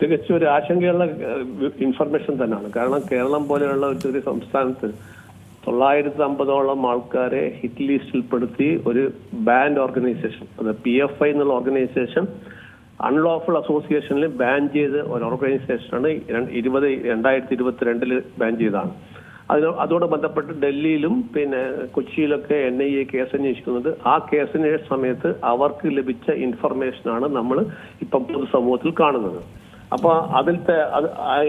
തികച്ചും ഒരു ആശങ്കയുള്ള ഇൻഫർമേഷൻ തന്നെയാണ്. കാരണം കേരളം പോലെയുള്ള ഒരു ചെറിയ സംസ്ഥാനത്ത് തൊള്ളായിരത്തി അമ്പതോളം ആൾക്കാരെ ഹിറ്റ് ലിസ്റ്റിൽപ്പെടുത്തി ഒരു ബാൻഡ് ഓർഗനൈസേഷൻ അത് പി എഫ് ഐ എന്നുള്ള ഓർഗനൈസേഷൻ അൺലോഫുൾ അസോസിയേഷനിൽ ബാൻ ചെയ്ത ഒരു ഓർഗനൈസേഷനാണ് ഇരുപത് രണ്ടായിരത്തി ഇരുപത്തിരണ്ടിൽ ബാൻ ചെയ്തതാണ്. അതിന് അതോട് ബന്ധപ്പെട്ട് ഡൽഹിയിലും പിന്നെ കൊച്ചിയിലൊക്കെ എൻ ഐ എ കേസ് അന്വേഷിക്കുന്നത്. ആ കേസിന്റെ സമയത്ത് അവർക്ക് ലഭിച്ച ഇൻഫർമേഷനാണ് നമ്മൾ ഇപ്പം പൊതുസമൂഹത്തിൽ കാണുന്നത്. അപ്പൊ അതിലത്തെ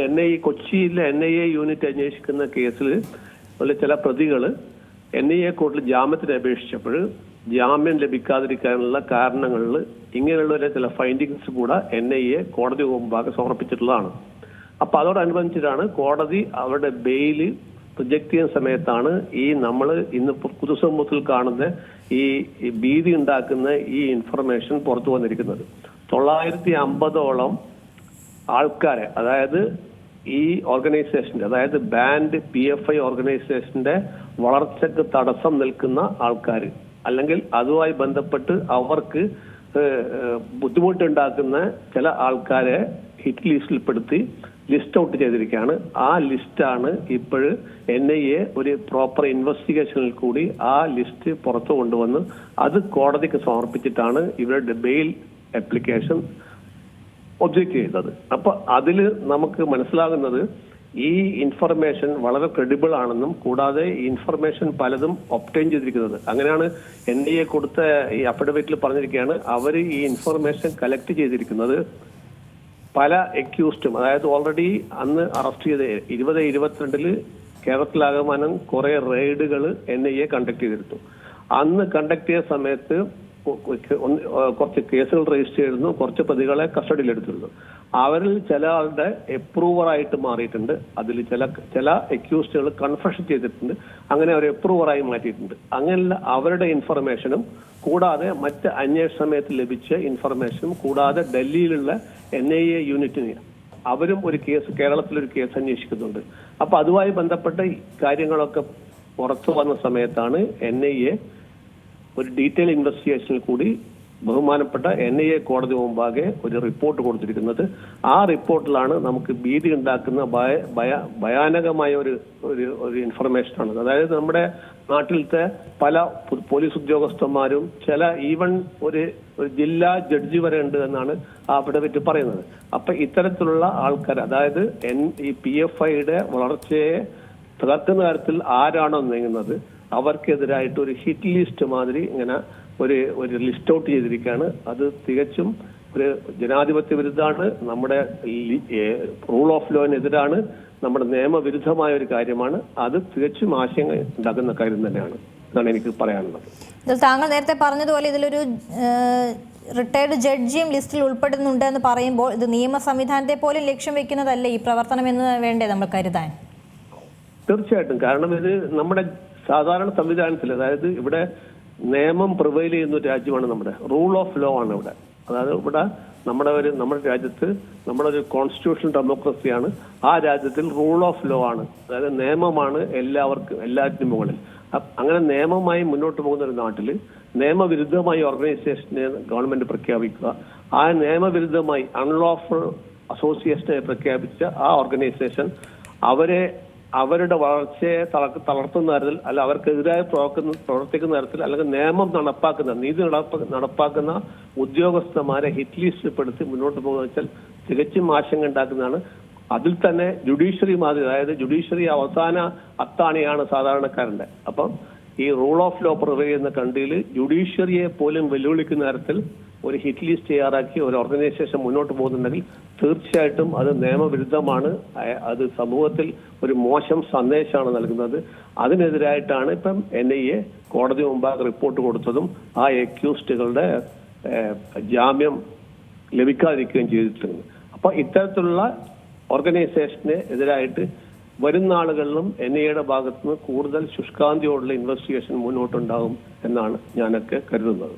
എൻ ഐ കൊച്ചിയിലെ എൻ ഐ എ യൂണിറ്റ് അന്വേഷിക്കുന്ന കേസിൽ ഉള്ള ചില പ്രതികൾ എൻ ഐ എ കോർട്ടിൽ ജാമ്യത്തിന് അപേക്ഷിച്ചപ്പോൾ ജാമ്യം ലഭിക്കാതിരിക്കാനുള്ള കാരണങ്ങളിൽ ഇങ്ങനെയുള്ള ചില ഫൈൻഡിങ്സ് കൂടെ എൻ ഐ എ കോടതി മുമ്പാകെ സമർപ്പിച്ചിട്ടുള്ളതാണ്. അപ്പൊ അതോടനുബന്ധിച്ചിട്ടാണ് കോടതി അവരുടെ ബെയിൽ റിജക്ട് ചെയ്യുന്ന സമയത്താണ് ഈ നമ്മൾ ഇന്ന് പുതുസമൂഹത്തിൽ കാണുന്ന ഈ ഭീതി ഉണ്ടാക്കുന്ന ഈ ഇൻഫർമേഷൻ പുറത്തു വന്നിരിക്കുന്നത്. തൊള്ളായിരത്തി അമ്പതോളം ആൾക്കാരെ അതായത് ഈ ഓർഗനൈസേഷന്റെ അതായത് ബാൻഡ് പി എഫ് ഐ ഓർഗനൈസേഷന്റെ വളർച്ചക്ക് തടസ്സം നിൽക്കുന്ന ആൾക്കാർ അല്ലെങ്കിൽ അതുമായി ബന്ധപ്പെട്ട് അവർക്ക് ബുദ്ധിമുട്ടുണ്ടാക്കുന്ന ചില ആൾക്കാരെ ഹിറ്റ് ലിസ്റ്റിൽപ്പെടുത്തി ലിസ്റ്റ് ഔട്ട് ചെയ്തിരിക്കുകയാണ്. ആ ലിസ്റ്റാണ് ഇപ്പോഴ് എൻ ഐ എ ഒരു പ്രോപ്പർ ഇൻവെസ്റ്റിഗേഷനിൽ കൂടി ആ ലിസ്റ്റ് പുറത്തു കൊണ്ടുവന്ന് അത് കോടതിക്ക് സമർപ്പിച്ചിട്ടാണ് ഇവരുടെ ബെയിൽ ആപ്ലിക്കേഷൻ ഒബ്ജക്ട് ചെയ്തത് അപ്പൊ അതിൽ നമുക്ക് മനസ്സിലാകുന്നത് ഈ ഇൻഫർമേഷൻ വളരെ ക്രെഡിബിൾ ആണെന്നും കൂടാതെ ഈ ഇൻഫർമേഷൻ പലതും ഒപ്റ്റൈൻ ചെയ്തിരിക്കുന്നത്. അങ്ങനെയാണ് എൻ ഡി എ കൊടുത്ത ഈ അഫിഡവിറ്റിൽ പറഞ്ഞിരിക്കുകയാണ് അവർ ഈ ഇൻഫർമേഷൻ കളക്ട് ചെയ്തിരിക്കുന്നത് പല എക്യൂസ്റ്റും അതായത് ഓൾറെഡി അന്ന് അറസ്റ്റ് ചെയ്ത ഇരുപത് ഇരുപത്തിരണ്ടിൽ കേരളത്തിലാകമാനം കുറെ റെയ്ഡുകൾ എൻ ഐ എ കണ്ടക്ട് ചെയ്തിരുന്നു. അന്ന് കണ്ടക്ട് ചെയ്ത സമയത്ത് കുറച്ച് കേസുകൾ രജിസ്റ്റർ ചെയ്തിരുന്നു. കുറച്ച് പ്രതികളെ കസ്റ്റഡിയിൽ എടുത്തിരുന്നു അവരിൽ ചില ആളുടെ എപ്രൂവർ ആയിട്ട് മാറിയിട്ടുണ്ട്. അതിൽ ചില ചില എക്യൂസ്റ്റുകൾ കൺഫഷൻ ചെയ്തിട്ടുണ്ട്. അങ്ങനെ അവർ എപ്രൂവറായി മാറ്റിയിട്ടുണ്ട്. അങ്ങനെയുള്ള അവരുടെ ഇൻഫർമേഷനും കൂടാതെ മറ്റ് അന്വേഷണ സമയത്ത് ലഭിച്ച ഇൻഫർമേഷനും കൂടാതെ ഡൽഹിയിലുള്ള എൻ ഐ എ യൂണിറ്റിന് അവരും ഒരു കേസ് കേരളത്തിൽ ഒരു കേസ് അന്വേഷിക്കുന്നുണ്ട്. അപ്പൊ അതുമായി ബന്ധപ്പെട്ട കാര്യങ്ങളൊക്കെ പുറത്തു വന്ന സമയത്താണ് എൻ ഐ എ ഒരു ഡീറ്റെയിൽ ഇൻവെസ്റ്റിഗേഷനിൽ കൂടി ബഹുമാനപ്പെട്ട എൻ ഐ എ കോടതി മുമ്പാകെ ഒരു റിപ്പോർട്ട് കൊടുത്തിരിക്കുന്നത്. ആ റിപ്പോർട്ടിലാണ് നമുക്ക് ഭീതി ഉണ്ടാക്കുന്ന ഭയ- ഭയ- ഭയാനകമായ ഒരു ഒരു ഇൻഫർമേഷനാണ് അതായത് നമ്മുടെ നാട്ടിലത്തെ പല പോലീസ് ഉദ്യോഗസ്ഥന്മാരും ചില ഈവൻ ഒരു ഒരു ജില്ലാ ജഡ്ജി വരെ ഉണ്ട് എന്നാണ് ആ അഫിഡവിറ്റ് പറയുന്നത്. അപ്പൊ ഇത്തരത്തിലുള്ള ആൾക്കാർ അതായത് എൻ ഈ പി എഫ് ഐയുടെ വളർച്ചയെ തകർക്കുന്ന കാര്യത്തിൽ ആരാണോ നീങ്ങുന്നത് അവർക്കെതിരായിട്ട് ഒരു ഹിറ്റ് ലിസ്റ്റ് മാതിരി ഇങ്ങനെ ഒരു ഒരു ലിസ്റ്റ് ഔട്ട് ചെയ്തിരിക്കുകയാണ് അത് തികച്ചും ഒരു ജനാധിപത്യ വിരുദ്ധമാണ്. നമ്മുടെ റൂൾ ഓഫ് ലോനെതിരാണ് നമ്മുടെ നിയമവിരുദ്ധമായ ഒരു കാര്യമാണ്. അത് തികച്ചും ആശയങ്ങൾ ഉണ്ടാക്കുന്ന കാര്യം തന്നെയാണ്. എന്നാണ് എനിക്ക് പറയാനുള്ളത്. താങ്കൾ നേരത്തെ പറഞ്ഞതുപോലെ ഇതിലൊരു റിട്ടയർഡ് ജഡ്ജിയും ലിസ്റ്റിൽ ഉൾപ്പെടുന്നുണ്ട് എന്ന് പറയുമ്പോൾ ഇത് നിയമ സംവിധാനത്തെ പോലും ലക്ഷ്യം വെക്കുന്നതല്ലേ ഈ പ്രവർത്തനം എന്ന് വേണ്ടേ നമ്മൾ കരുതാൻ? തീർച്ചയായിട്ടും. കാരണം ഇത് നമ്മുടെ സാധാരണ സംവിധാനത്തിൽ അതായത് ഇവിടെ നിയമം പ്രിവൈൽ ചെയ്യുന്ന ഒരു രാജ്യമാണ് നമ്മുടെ. റൂൾ ഓഫ് ലോ ആണ് ഇവിടെ. അതായത് ഇവിടെ നമ്മുടെ ഒരു നമ്മുടെ രാജ്യത്ത് നമ്മുടെ ഒരു കോൺസ്റ്റിറ്റ്യൂഷൻ ഡെമോക്രസിയാണ് ആ രാജ്യത്തിൽ റൂൾ ഓഫ് ലോ ആണ്. അതായത് നിയമമാണ് എല്ലാവർക്കും എല്ലാറ്റിനും മുകളിൽ. അങ്ങനെ നിയമമായി മുന്നോട്ട് പോകുന്ന ഒരു നാട്ടിൽ നിയമവിരുദ്ധമായി ഓർഗനൈസേഷനെ ഗവൺമെന്റ് പ്രഖ്യാപിക്കുക ആ നിയമവിരുദ്ധമായി അൺലോഫുൾ അസോസിയേഷനെ പ്രഖ്യാപിച്ച ആ ഓർഗനൈസേഷൻ അവരെ അവരുടെ വളർച്ചയെ തള- തളർത്തുന്ന തരത്തിൽ അല്ല അവർക്കെതിരായി പ്രവർക്കുന്ന പ്രവർത്തിക്കുന്ന തരത്തിൽ അല്ലെങ്കിൽ നിയമം നടപ്പാക്കുന്ന നീതി നടപ്പ- നടപ്പാക്കുന്ന ഉദ്യോഗസ്ഥന്മാരെ ഹിറ്റ് ലിസ്റ്റിൽപ്പെടുത്തി മുന്നോട്ട് പോകുന്ന വെച്ചാൽ തികച്ചും ആശങ്ക ഉണ്ടാക്കുന്നതാണ് അതിൽ തന്നെ ജുഡീഷ്യറി മാതിരി അതായത് ജുഡീഷ്യറി അവസാന അത്താണിയാണ് സാധാരണക്കാരന്റെ അപ്പം ഈ റൂൾ ഓഫ് ലോ പ്രൊവൈഡ് ചെയ്യുന്ന കൺട്രിയിൽ ജുഡീഷ്യറിയെ പോലും വെല്ലുവിളിക്കുന്ന തരത്തിൽ ഒരു ഹിറ്റ് ലിസ്റ്റ് തയ്യാറാക്കി ഒരു ഓർഗനൈസേഷൻ മുന്നോട്ട് പോകുന്നുണ്ടെങ്കിൽ തീർച്ചയായിട്ടും അത് നിയമവിരുദ്ധമാണ്. അത് സമൂഹത്തിൽ ഒരു മോശം സന്ദേശമാണ് നൽകുന്നത്. അതിനെതിരായിട്ടാണ് ഇപ്പം എൻ ഐ എ കോടതി മുമ്പാകെ റിപ്പോർട്ട് കൊടുത്തതും ആ എക്യൂസ്റ്റുകളുടെ ജാമ്യം ലഭിക്കാതിരിക്കുകയും ചെയ്തിട്ടുണ്ട് അപ്പൊ ഇത്തരത്തിലുള്ള ഓർഗനൈസേഷന് എതിരായിട്ട് വരുന്ന ആളുകളിലും എൻ ഐയുടെ ഭാഗത്തുനിന്ന് കൂടുതൽ ശുഷ്കാന്തിയോടുള്ള ഇൻവെസ്റ്റിഗേഷൻ മുന്നോട്ടുണ്ടാകും എന്നാണ് ഞാനൊക്കെ കരുതുന്നത്.